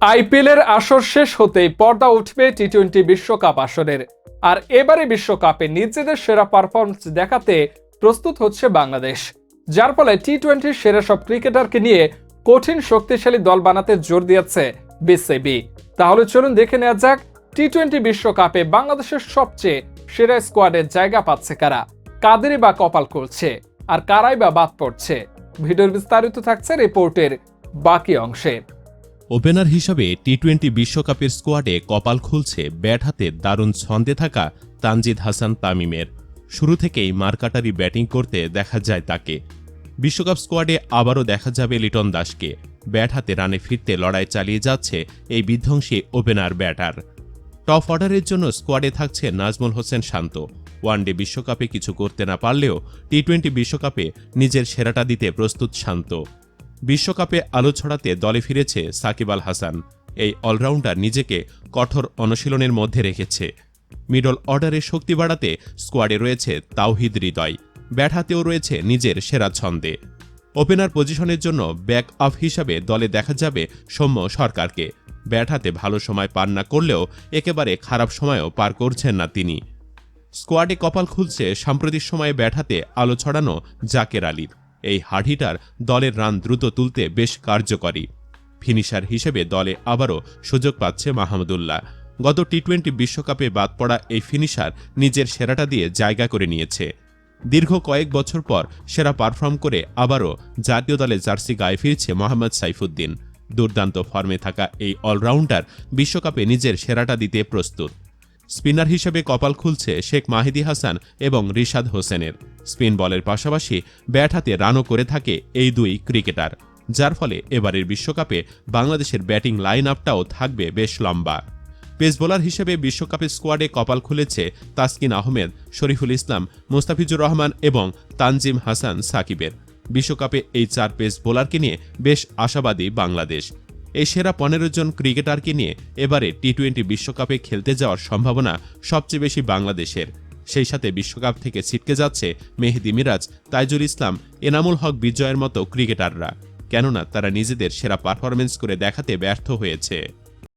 আইপিএলের আসর শেষ হতেই পর্দা উঠবে টি টোয়েন্টি বিশ্বকাপ আসরের। আর এবারে বিশ্বকাপে নিজেদের সেরা পারফরমেন্স দেখাতে প্রস্তুত হচ্ছে বাংলাদেশ। যার ফলে টি টোয়েন্টির সেরা সব ক্রিকেটারকে নিয়ে কঠিন শক্তিশালী দল বানাতে জোর দিয়েছে বিসিবি। তাহলে চলুন দেখে নেওয়া যাক টি টোয়েন্টি বিশ্বকাপে বাংলাদেশের সবচেয়ে সেরা স্কোয়াডের জায়গা পাচ্ছে কারা। কাদেরই বা কপাল করছে আর কারাই বা বাদ পড়ছে। ভিডিওর বিস্তারিত থাকছে রিপোর্টের বাকি অংশে। ওপেনার হিসাবে টি টোয়েন্টি বিশ্বকাপের স্কোয়াডে কপাল খুলছে ব্যাট হাতে দারুণ ছন্দে থাকা তানজিদ হাসান তামিমের। শুরু থেকেই মারকাটারি ব্যাটিং করতে দেখা যায় তাকে। বিশ্বকাপ স্কোয়াডে আবারও দেখা যাবে লিটন দাসকে। ব্যাট হাতে রানে ফিরতে লড়াই চালিয়ে যাচ্ছে এই বিধ্বংসী ওপেনার ব্যাটার। টপ অর্ডারের জন্য স্কোয়াডে থাকছে নাজমুল হোসেন শান্ত। ওয়ানডে বিশ্বকাপে কিছু করতে না পারলেও টি টোয়েন্টি বিশ্বকাপে নিজের সেরাটা দিতে প্রস্তুত শান্ত। বিশ্বকাপে আলো ছড়াতে দলে ফিরেছে সাকিব আল হাসান। এই অলরাউন্ডার নিজেকে কঠোর অনুশীলনের মধ্যে রেখেছে। মিডল অর্ডারে শক্তি বাড়াতে স্কোয়াডে রয়েছে তাওহিদ হৃদয়। ব্যাট হাতেও রয়েছে নিজের সেরা ছন্দে। ওপেনার পজিশনের জন্য ব্যাক আপ হিসাবে দলে দেখা যাবে সৌম্য সরকারকে। ব্যাট হাতে ভালো সময় পার না করলেও একেবারে খারাপ সময়ও পার করছেন না তিনি। স্কোয়াডে কপাল খুলছে সাম্প্রতিক সময়ে ব্যাট হাতে আলো ছড়ানো জাকের আলীর। এই হার্ড দলের রান দ্রুত তুলতে বেশ কার্যকরী। ফিনিশার হিসেবে দলে আবারও সুযোগ পাচ্ছে মাহমুদুল্লাহ গত টি টোয়েন্টি বিশ্বকাপে বাদ পড়া এই ফিনিশার নিজের সেরাটা দিয়ে জায়গা করে নিয়েছে। দীর্ঘ কয়েক বছর পর সেরা পারফর্ম করে আবারও জাতীয় দলে জার্সি গায়ে ফিরছে মোহাম্মদ সাইফুদ্দিন। দুর্দান্ত ফর্মে থাকা এই অলরাউন্ডার বিশ্বকাপে নিজের সেরাটা দিতে প্রস্তুত। স্পিনার হিসেবে কপাল খুলছে শেখ মাহিদি হাসান এবং রিশাদ হোসেনের। স্পিন বলের পাশাপাশি ব্যাট হাতে রানও করে থাকে এই দুই ক্রিকেটার, যার ফলে এবারের বিশ্বকাপে বাংলাদেশের ব্যাটিং লাইন আপটাও থাকবে বেশ লম্বা। পেস বোলার হিসেবে বিশ্বকাপের স্কোয়াডে কপাল খুলেছে তাসকিন আহমেদ, শরীফুল ইসলাম, মুস্তাফিজুর রহমান এবং তানজিম হাসান সাকিবের। বিশ্বকাপে এই চার পেস বোলারকে নিয়ে বেশ আশাবাদী বাংলাদেশ। এই সেরা পনেরো জন ক্রিকেটারকে নিয়ে এবারে টি টোয়েন্টি বিশ্বকাপে খেলতে যাওয়ার সম্ভাবনা সবচেয়ে বেশি বাংলাদেশের। সেই সাথে বিশ্বকাপ থেকে ছিটকে যাচ্ছে মেহেদি মিরাজ, তাইজুল ইসলাম, এনামুল হক বিজয়ের মতো ক্রিকেটাররা। কেননা তারা নিজেদের সেরা পারফরমেন্স করে দেখাতে ব্যর্থ হয়েছে।